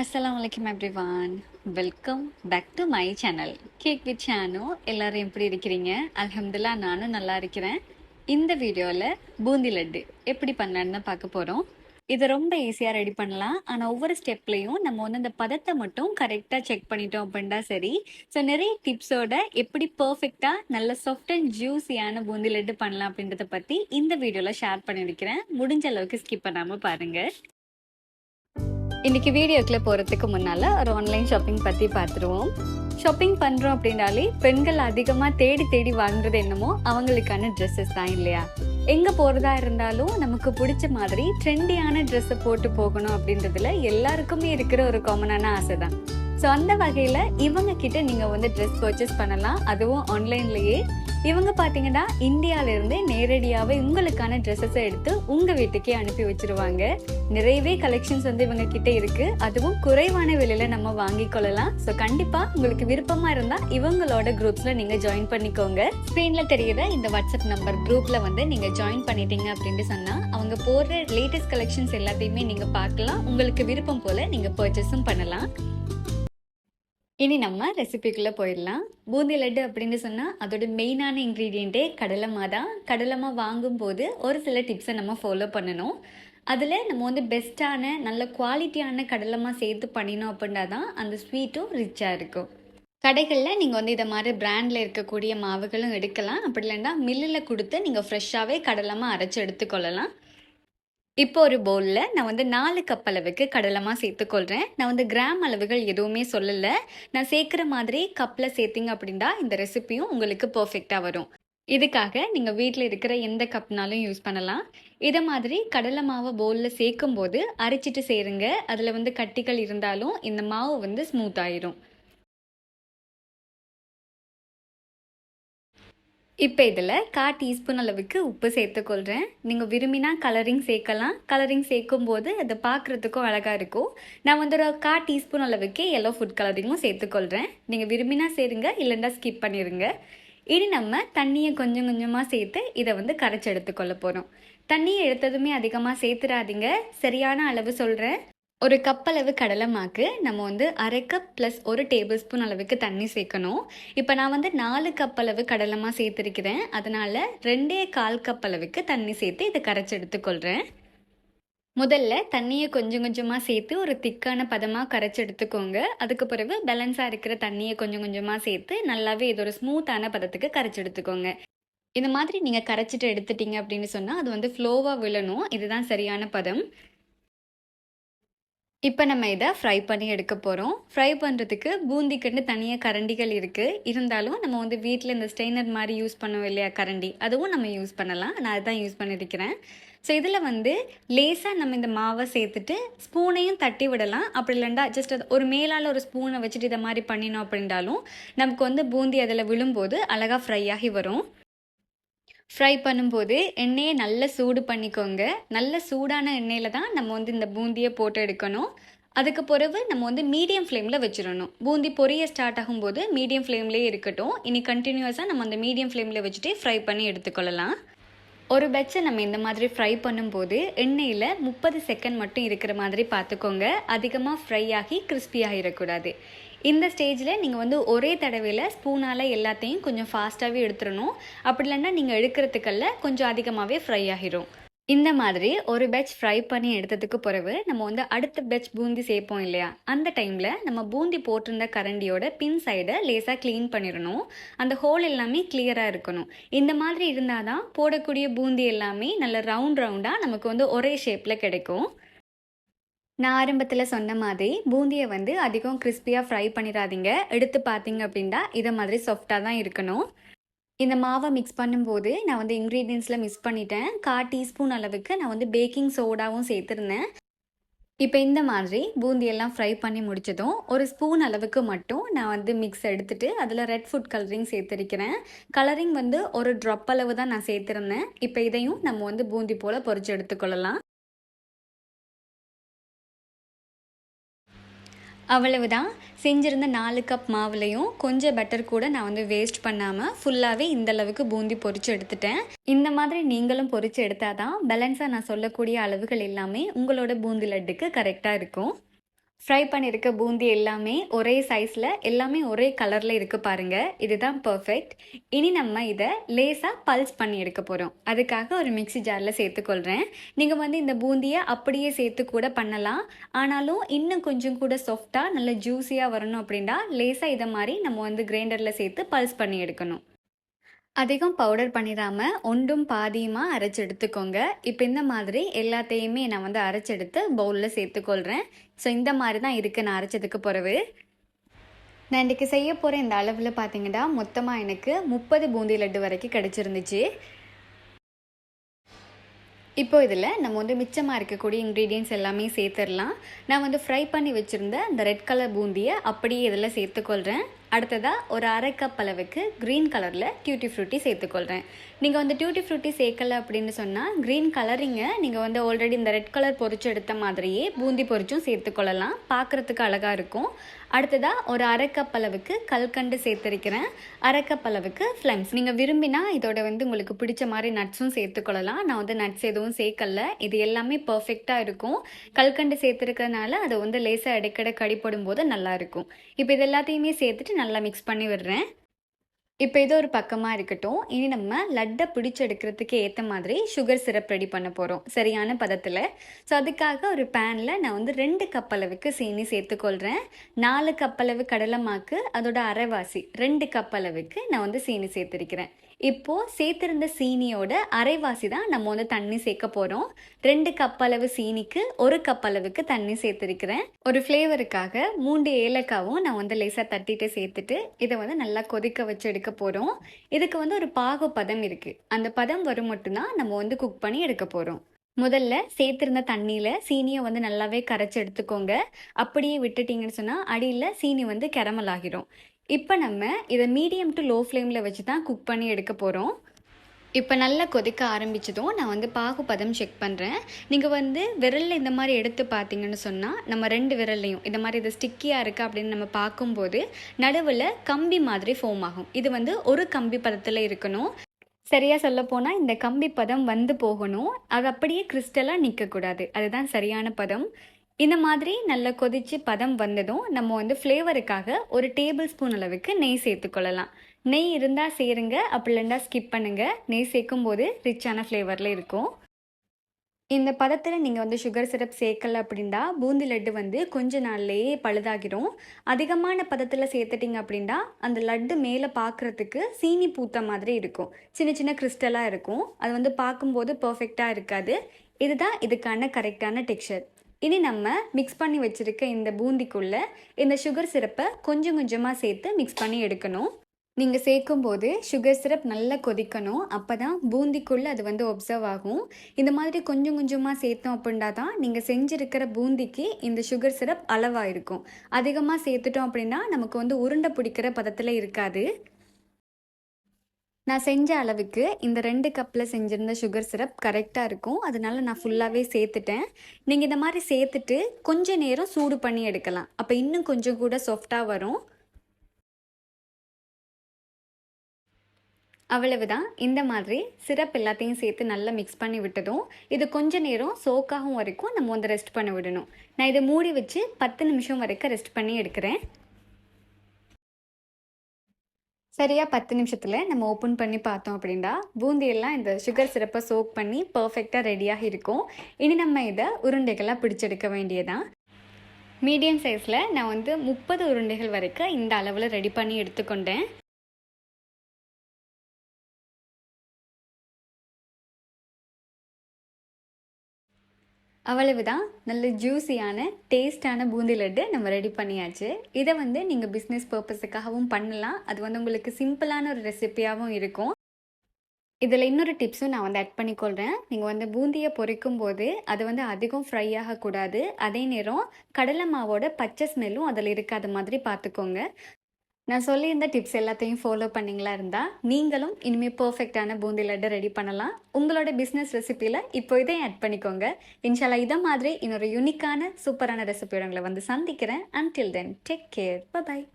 அஸ்லாம் அலைக்கும் everyone welcome back to my channel cake with சேனோ எல்லாரும் எப்படி இருக்கிறீங்க? அலமதுல்லா நானும் நல்லா இருக்கிறேன். இந்த வீடியோவில் பூந்தி லட்டு எப்படி பண்ணலான்னு பார்க்க போகிறோம் இதை ரொம்ப ஈஸியாக ரெடி பண்ணலாம். ஆனால் ஒவ்வொரு ஸ்டெப்லேயும் நம்ம வந்து அந்த பதத்தை மட்டும் கரெக்டாக செக் பண்ணிட்டோம் அப்படின்னா சரி. ஸோ நிறைய டிப்ஸோட எப்படி பர்ஃபெக்டாக நல்ல சாஃப்ட் அண்ட் ஜூஸியான பூந்தி லட்டு பண்ணலாம் அப்படின்றத பற்றி இந்த வீடியோவில் ஷேர் பண்ணியிருக்கிறேன். முடிஞ்ச அளவுக்கு ஸ்கிப் பண்ணாமல் பாருங்கள் இன்னைக்கு வீடியோக்குள்ளே போறதுக்கு முன்னால ஒரு ஆன்லைன் ஷாப்பிங் பத்தி பார்த்துருவோம். ஷாப்பிங் பண்றோம் அப்படின்னாலே பெண்கள் அதிகமா தேடி தேடி வாங்குறது என்னமோ அவங்களுக்கான ட்ரெஸ்ஸஸ் தான் இல்லையா? எங்க போறதா இருந்தாலும் நமக்கு பிடிச்ச மாதிரி ட்ரெண்டியான ட்ரெஸ்ஸை போட்டு போகணும் அப்படின்றதுல எல்லாருக்குமே இருக்கிற ஒரு காமனான ஆசை தான் ஸோ அந்த வகையில் இவங்க கிட்ட நீங்கள் வந்து ட்ரெஸ் பர்ச்சேஸ் பண்ணலாம். அதுவும் ஆன்லைன்லேயே இவங்க பார்த்தீங்கன்னா இந்தியாவிலேருந்து நேரடியாகவே உங்களுக்கான ட்ரெஸ்ஸஸை எடுத்து உங்கள் வீட்டுக்கே அனுப்பி வச்சிருவாங்க. நிறையவே கலெக்ஷன்ஸ் வந்து இவங்க கிட்ட இருக்குது அதுவும் குறைவான விலையில் நம்ம வாங்கி கொள்ளலாம். ஸோ கண்டிப்பாக உங்களுக்கு விருப்பமாக இருந்தால் இவங்களோட குரூப்ஸில் நீங்கள் ஜாயின் பண்ணிக்கோங்க. ஸ்க்ரீனில் தெரிகிற இந்த வாட்ஸ்அப் நம்பர் குரூப்பில் வந்து நீங்கள் ஜாயின் பண்ணிட்டீங்க அப்படின்ட்டு சொன்னால் அவங்க போடுற லேட்டஸ்ட் கலெக்ஷன்ஸ் எல்லாத்தையுமே நீங்கள் பார்க்கலாம். உங்களுக்கு விருப்பம் போல் நீங்கள் பர்ச்சேஸும் பண்ணலாம். இனி நம்ம ரெசிபிக்குள்ளே போயிடலாம். பூந்தி லட்டு அப்படின்னு சொன்னால் அதோட மெயினான இன்க்ரீடியண்ட்டே கடலைமா தான் கடலைமா வாங்கும்போது ஒரு சில டிப்ஸை நம்ம ஃபாலோ பண்ணணும். அதில் நம்ம வந்து பெஸ்ட்டான நல்ல குவாலிட்டியான கடலமாக சேர்த்து பண்ணினோம் அப்படின்னா தான் அந்த ஸ்வீட்டும் ரிச்சாக இருக்கும். கடைகளில் நீங்கள் வந்து இதை மாதிரி பிராண்டில் இருக்கக்கூடிய மாவுகளும் எடுக்கலாம். அப்படி இல்லைன்னா மில்லில் கொடுத்து நீங்கள் ஃப்ரெஷ்ஷாகவே கடலமாக அரைச்சி எடுத்துக்கொள்ளலாம். இப்போ ஒரு பவுலில் நான் வந்து நாலு கப் அளவுக்கு கடலமாக சேர்த்துக்கொள்கிறேன் நான் வந்து கிராம் அளவுகள் எதுவுமே சொல்லலை. நான் சேர்க்குற மாதிரி கப்பில் சேர்த்திங்க அப்படின்னா இந்த ரெசிபியும் உங்களுக்கு பர்ஃபெக்டாக வரும். இதுக்காக நீங்கள் வீட்டில் இருக்கிற எந்த கப்னாலும் யூஸ் பண்ணலாம். இதை மாதிரி கடலை மாவை பவுலில் சேர்க்கும் போது அரைச்சிட்டு சேருங்க. அதில் வந்து கட்டிகள் இருந்தாலும் இந்த மாவு வந்து ஸ்மூத் ஆயிரும். இப்போ இதில் கா டீஸ்பூன் அளவுக்கு உப்பு சேர்த்துக்கொள்கிறேன் நீங்கள் விரும்பினா கலரிங் சேர்க்கலாம். கலரிங் சேர்க்கும் போது அது பார்க்குறதுக்கும் அழகாக இருக்கும். நான் வந்து ஒரு கா டீஸ்பூன் அளவுக்கு எல்லோ ஃபுட் கலரிங்கும் சேர்த்துக்கொள்கிறேன் நீங்கள் விரும்பினா சேருங்க இல்லைன்னா ஸ்கிப் பண்ணிடுங்க இனி நம்ம தண்ணியை கொஞ்சம் கொஞ்சமாக சேர்த்து இதை வந்து கரைச்சி எடுத்துக்கொள்ள போகிறோம் தண்ணியை எடுத்ததுமே அதிகமாக சேர்த்துடாதீங்க சரியான அளவு சொல்கிறேன் ஒரு கப் அளவு கடலை மாக்கு நம்ம வந்து அரை கப் ப்ளஸ் ஒரு டேபிள் ஸ்பூன் அளவுக்கு தண்ணி சேர்க்கணும். இப்போ நான் வந்து நாலு கப் அளவு கடலைமா சேர்த்துருக்கிறேன். அதனால் ரெண்டே கால் கப் அளவுக்கு தண்ணி சேர்த்து இதை கரைச்சி எடுத்துக்கொள்கிறேன் முதல்ல தண்ணியை கொஞ்சம் கொஞ்சமாக சேர்த்து ஒரு திக்கான பதமாக கரைச்சி எடுத்துக்கோங்க. அதுக்கு பிறகு பேலன்ஸாக இருக்கிற தண்ணியை கொஞ்சம் கொஞ்சமாக சேர்த்து நல்லாவே இது ஒரு ஸ்மூத்தான பதத்துக்கு கரைச்சி எடுத்துக்கோங்க. இந்த மாதிரி நீங்கள் கரைச்சிட்டு எடுத்துட்டீங்க அப்படின்னு சொன்னால் அது வந்து ஃப்ளோவாக விழணும். இதுதான் சரியான பதம். இப்போ நம்ம இதை ஃப்ரை பண்ணி எடுக்க போகிறோம் ஃப்ரை பண்ணுறதுக்கு பூந்திக்கண்டு தனியாக கரண்டிகள் இருக்குது இருந்தாலும் நம்ம வந்து வீட்டில் இந்த ஸ்டெய்னர் மாதிரி யூஸ் பண்ணுவோம் இல்லையா கரண்டி? அதுவும் நம்ம யூஸ் பண்ணலாம். நான் அதுதான் யூஸ் பண்ணியிருக்கிறேன் ஸோ இதில் வந்து லேசாக நம்ம இந்த மாவை சேர்த்துட்டு ஸ்பூனையும் தட்டி விடலாம். அப்படி இல்லைண்டா ஜஸ்ட் அது ஒரு மேலால் ஒரு ஸ்பூனை வச்சுட்டு இதை மாதிரி பண்ணினோம் அப்படின்றாலும் நமக்கு வந்து பூந்தி அதில் விழும்போது அழகாக ஃப்ரை ஆகி வரும். ஃப்ரை பண்ணும்போது எண்ணெயை நல்லா சூடு பண்ணிக்கோங்க. நல்ல சூடான எண்ணெயில் தான் நம்ம வந்து இந்த பூந்தியை போட்டு எடுக்கணும். அதுக்கு பிறகு நம்ம வந்து மீடியம் ஃப்ளேமில் வச்சிடணும். பூந்தி பொரிய ஸ்டார்ட் ஆகும்போது மீடியம் ஃப்ளேம்லேயே இருக்கட்டும். இனி கண்டினியூஸாக நம்ம அந்த மீடியம் ஃப்ளேமில் வச்சுட்டு ஃப்ரை பண்ணி எடுத்துக்கொள்ளலாம். ஒரு பேட்சை நம்ம இந்த மாதிரி ஃப்ரை பண்ணும்போது எண்ணெயில் முப்பது செகண்ட் மட்டும் இருக்கிற மாதிரி பார்த்துக்கோங்க. அதிகமாக ஃப்ரை ஆகி கிறிஸ்பியாக இருக்கக்கூடாது இந்த ஸ்டேஜில் நீங்கள் வந்து ஒரே தடவையில் ஸ்பூனால் எல்லாத்தையும் கொஞ்சம் ஃபாஸ்ட்டாகவே எடுத்துடணும். அப்படி இல்லைன்னா நீங்கள் எடுக்கிறதுக்கல்ல கொஞ்சம் அதிகமாகவே ஃப்ரை ஆகிரும். இந்த மாதிரி ஒரு பேட்ச் ஃப்ரை பண்ணி எடுத்ததுக்கு பிறகு நம்ம வந்து அடுத்த பேட்ச் பூந்தி சேர்ப்போம் இல்லையா? அந்த டைமில் நம்ம பூந்தி போட்டிருந்த கரண்டியோட பின் சைடை லேசாக க்ளீன் பண்ணிடணும். அந்த ஹோல் எல்லாமே கிளியராக இருக்கணும். இந்த மாதிரி இருந்தால் தான் போடக்கூடிய பூந்தி எல்லாமே நல்ல ரவுண்ட் ரவுண்டாக நமக்கு வந்து ஒரே ஷேப்பில் கிடைக்கும். நான் ஆரம்பத்தில் சொன்ன மாதிரி பூந்தியை வந்து அதிகம் கிறிஸ்பியாக ஃப்ரை பண்ணிடாதீங்க. எடுத்து பார்த்தீங்க அப்படின்னா இதை மாதிரி சாஃப்டாக தான் இருக்கணும். இந்த மாவை மிக்ஸ் பண்ணும்போது நான் வந்து இன்க்ரீடியன்ஸில் மிக்ஸ் பண்ணிட்டேன். கால் டீஸ்பூன் அளவுக்கு நான் வந்து பேக்கிங் சோடாவும் சேர்த்துருந்தேன். இப்போ இந்த மாதிரி பூந்தியெல்லாம் ஃப்ரை பண்ணி முடிச்சதும் ஒரு ஸ்பூன் அளவுக்கு மட்டும் நான் வந்து மிக்ஸ் எடுத்துட்டு அதில் ரெட் ஃபுட் கலரிங் சேர்த்துருக்கிறேன். கலரிங் வந்து ஒரு ட்ராப் அளவு தான் நான் சேர்த்துருந்தேன். இப்போ இதையும் நம்ம வந்து பூந்தி போல் பொறிச்சு எடுத்துக்கொள்ளலாம். அவ்வளவுதான். செஞ்சிருந்த நாலு கப் மாவுலையும் கொஞ்சம் பட்டர் கூட நான் வந்து வேஸ்ட் பண்ணாமல் ஃபுல்லாகவே இந்த அளவுக்கு பூந்தி பொறிச்சு எடுத்துட்டேன். இந்த மாதிரி நீங்களும் பொறிச்சு எடுத்தால் தான் பேலன்ஸாக நான் சொல்லக்கூடிய அளவுகள் எல்லாமே உங்களோட பூந்தி லட்டுக்கு கரெக்டாக இருக்கும். ஃப்ரை பண்ணியிருக்க பூந்தி எல்லாமே ஒரே சைஸில் எல்லாமே ஒரே கலரில் இருக்குது பாருங்கள் இதுதான் பர்ஃபெக்ட் இனி நம்ம இதை லேசாக பல்ஸ் பண்ணி எடுக்க போகிறோம் அதுக்காக ஒரு மிக்ஸி ஜாரில் சேர்த்துக்கொள்கிறேன் நீங்கள் வந்து இந்த பூந்தியை அப்படியே சேர்த்து கூட பண்ணலாம். ஆனாலும் இன்னும் கொஞ்சம் கூட சாஃப்டாக நல்ல ஜூஸியாக வரணும் அப்படின்னா லேசாக இதை மாதிரி நம்ம வந்து கிரைண்டரில் சேர்த்து பல்ஸ் பண்ணி எடுக்கணும். அதிகம் பவுடர் பண்ணிடாமல் ஒன்றும் பாதியுமாக அரைச்சி எடுத்துக்கோங்க. இப்போ இந்த மாதிரி எல்லாத்தையுமே நான் வந்து அரைச்செடுத்து பவுலில் சேர்த்துக்கொள்கிறேன் ஸோ இந்த மாதிரி தான் இருக்குது நான் அரைச்சதுக்கு பிறகு நான் இன்றைக்கி செய்ய போகிற இந்த அளவில் பார்த்தீங்கன்னா மொத்தமாக எனக்கு முப்பது பூந்தி லட்டு வரைக்கும் கிடச்சிருந்துச்சு. இப்போ இதில் நம்ம வந்து மிச்சமாக இருக்கக்கூடிய இன்க்ரீடியன்ஸ் எல்லாமே சேர்த்துடலாம். நான் வந்து ஃப்ரை பண்ணி வச்சுருந்த இந்த ரெட் கலர் பூந்தியை அப்படியே இதில் சேர்த்துக்கொள்கிறேன் அடுத்ததாக ஒரு அரை கப் அளவுக்கு க்ரீன் கலரில் டியூட்டி ஃப்ரூட்டி சேர்த்துக்கொள்கிறேன் நீங்கள் வந்து டியூட்டி ஃப்ரூட்டி சேர்க்கலை அப்படின்னு சொன்னால் க்ரீன் கலரிங்கை நீங்கள் வந்து ஆல்ரெடி இந்த ரெட் கலர் பொறிச்சு எடுத்த மாதிரியே பூந்தி பொரிச்சும் சேர்த்துக்கொள்ளலாம். பார்க்குறதுக்கு அழகாக இருக்கும். அடுத்ததாக ஒரு அரைக்கப் அளவுக்கு கல்கண்டு சேர்த்துருக்கிறேன். அரைக்கப் அளவுக்கு ஃப்ளம்ஸ் நீங்கள் விரும்பினா இதோட வந்து உங்களுக்கு பிடிச்ச மாதிரி நட்ஸும் சேர்த்துக்கொள்ளலாம். நான் வந்து நட்ஸ் எதுவும் சேர்க்கல. இது எல்லாமே பர்ஃபெக்டாக இருக்கும். கல்கண்டு சேர்த்துருக்கறனால அதை வந்து லேசாக இடைக்கடை கடிப்படும் போது நல்லாயிருக்கும் இப்போ இது எல்லாத்தையுமே சேர்த்துட்டு நல்லா மிக்ஸ் பண்ணி விடுறேன். இப்போ இது ஒரு பக்கமாக இருக்கட்டும். இனி நம்ம லட்டை பிடிச்செடுக்கிறதுக்கு ஏற்ற மாதிரி சுகர் சிரப் ரெடி பண்ண போகிறோம் சரியான பதத்தில். ஸோ அதுக்காக ஒரு பேனில் நான் வந்து ரெண்டு கப் அளவுக்கு சீனி சேர்த்துக்கொள்கிறேன் நாலு கப் அளவு கடலை மாக்கு அதோட அரைவாசி ரெண்டு கப் அளவுக்கு நான் வந்து சீனி சேர்த்துருக்கிறேன். இப்போது சேர்த்துருந்த சீனியோட அரைவாசி தான் நம்ம வந்து தண்ணி சேர்க்க போகிறோம் ரெண்டு கப் அளவு சீனிக்கு ஒரு கப் அளவுக்கு தண்ணி சேர்த்துருக்கிறேன். ஒரு ஃப்ளேவருக்காக மூன்று ஏலக்காவும் நான் வந்து லேசாக தட்டிட்டு சேர்த்துட்டு இதை வந்து நல்லா கொதிக்க வச்சு எடுக்க போகிறோம் இதுக்கு வந்து ஒரு பாகு பதம் இருக்குது அந்த பதம் வரும் மட்டும்தான் நம்ம வந்து குக் பண்ணி எடுக்க போகிறோம் முதல்ல சேர்த்துருந்த தண்ணியில் சீனியை வந்து நல்லாவே கரைச்சி எடுத்துக்கோங்க. அப்படியே விட்டுட்டிங்கன்னு சொன்னால் அடியில் சீனி வந்து கெரமல் ஆகிரும் இப்போ நம்ம இதை மீடியம் டு லோ ஃப்ளேமில் வச்சு தான் குக் பண்ணி எடுக்க போகிறோம் இப்போ நல்லா கொதிக்க ஆரம்பிச்சதும் நான் வந்து பாகு பதம் செக் பண்ணுறேன் நீங்கள் வந்து விரலில் இந்த மாதிரி எடுத்து பார்த்தீங்கன்னு சொன்னால் நம்ம ரெண்டு விரல்லையும் இந்த மாதிரி இது ஸ்டிக்கியாக இருக்குது அப்படின்னு நம்ம பார்க்கும்போது நடுவில் கம்பி மாதிரி ஃபோம் ஆகும். இது வந்து ஒரு கம்பி பதத்தில் இருக்கணும். சரியாக சொல்ல போனால் இந்த கம்பி பதம் வந்து போகணும். அது அப்படியே கிறிஸ்டலாக நிற்கக்கூடாது அதுதான் சரியான பதம். இந்த மாதிரி நல்லா கொதித்து பதம் வந்ததும் நம்ம வந்து ஃப்ளேவருக்காக ஒரு டேபிள் ஸ்பூன் அளவுக்கு நெய் சேர்த்துக்கொள்ளலாம் நெய் இருந்தால் சேருங்க அப்படி இல்லைண்டா ஸ்கிப் பண்ணுங்கள் நெய் சேர்க்கும் போது ரிச்சான ஃப்ளேவரில் இருக்கும். இந்த பதத்தில் நீங்கள் வந்து சுகர் சிரப் சேர்க்கல அப்படின்னா பூந்தி லட்டு வந்து கொஞ்ச நாள்லேயே பழுதாகிடும் அதிகமான பதத்தில் சேர்த்துட்டிங்க அப்படின்னா அந்த லட்டு மேலே பார்க்குறதுக்கு சீனி பூத்த மாதிரி இருக்கும். சின்ன சின்ன கிறிஸ்டலாக இருக்கும். அது வந்து பார்க்கும்போது பர்ஃபெக்டாக இருக்காது. இதுதான் இதுக்கான கரெக்டான டெக்ஸ்சர் இனி நம்ம மிக்ஸ் பண்ணி வச்சுருக்க இந்த பூந்திக்குள்ளே இந்த சுகர் சிரப்பை கொஞ்சம் கொஞ்சமாக சேர்த்து மிக்ஸ் பண்ணி எடுக்கணும். நீங்கள் சேர்க்கும்போது சுகர் சிரப் நல்லா கொதிக்கணும். அப்போ தான் பூந்திக்குள்ளே அது வந்து ஒப்சர்வ் ஆகும். இந்த மாதிரி கொஞ்சம் கொஞ்சமாக சேர்த்தோம் அப்படின்னா தான் நீங்கள் செஞ்சுருக்கிற பூந்திக்கு இந்த சுகர் சிரப் அளவாக இருக்கும் அதிகமாக சேர்த்துட்டோம் அப்படின்னா நமக்கு வந்து உருண்டை பிடிக்கிற பதத்தில் இருக்காது. நான் செஞ்ச அளவுக்கு இந்த ரெண்டு கப்பில் செஞ்சுருந்த சுகர் சிரப் கரெக்டாக இருக்கும். அதனால நான் ஃபுல்லாகவே சேர்த்துட்டேன். நீங்கள் இந்த மாதிரி சேர்த்துட்டு கொஞ்சம் நேரம் சூடு பண்ணி எடுக்கலாம். அப்போ இன்னும் கொஞ்சம் கூட சாஃப்டாக வரும். அவ்வளவுதான். இந்த மாதிரி சிரப் எல்லாத்தையும் சேர்த்து நல்லா மிக்ஸ் பண்ணி விட்டதும் இது கொஞ்ச நேரம் சோக்காகும் வரைக்கும் நம்ம வந்து ரெஸ்ட் பண்ண விடணும். நான் இதை மூடி வச்சு பத்து நிமிஷம் வரைக்கும் ரெஸ்ட் பண்ணி எடுக்கிறேன். சரியாக பத்து நிமிஷத்தில் நம்ம ஓப்பன் பண்ணி பார்த்தோம் அப்படின்னா பூந்தியெல்லாம் இந்த சுகர் சிரப்பை சோக் பண்ணி பர்ஃபெக்டாக ரெடியாக இருக்கும். இனி நம்ம இதை உருண்டைகளாக பிடிச்செடுக்க வேண்டியதான் மீடியம் சைஸில் நான் வந்து முப்பது உருண்டைகள் வரைக்கும் இந்த அளவில் ரெடி பண்ணி எடுத்துக்கொண்டேன். அவ்வளவுதான். நல்ல ஜூஸியான டேஸ்டான பூந்தி லட்டு நம்ம ரெடி பண்ணியாச்சு. இதை வந்து நீங்கள் பிஸ்னஸ் பர்பஸுக்காகவும் பண்ணலாம். அது வந்து உங்களுக்கு சிம்பிளான ஒரு ரெசிப்பியாகவும் இருக்கும். இதில் இன்னொரு டிப்ஸும் நான் வந்து ஆட் பண்ணிக்கொள்கிறேன் நீங்கள் வந்து பூந்தியை பொரிக்கும் போது அது வந்து அதிகம் ஃப்ரை ஆகக்கூடாது. அதே நேரம் கடலை மாவோட பச்சை ஸ்மெல்லும் அதில் இருக்காத மாதிரி பார்த்துக்கோங்க. நான் சொல்லியிருந்த டிப்ஸ் எல்லாத்தையும் ஃபாலோ பண்ணிங்களா இருந்தால் நீங்களும் இனிமேல் பர்ஃபெக்டான பூந்தி லட்டு ரெடி பண்ணலாம். உங்களோட பிஸ்னஸ் ரெசிப்பியில் இப்போ இதையும் ஆட் பண்ணிக்கோங்க. இன்ஷால்லா இதை மாதிரி இன்னொரு யூனிக்கான சூப்பரான ரெசிபியோட உங்களை வந்து சந்திக்கிறேன். Until then take care bye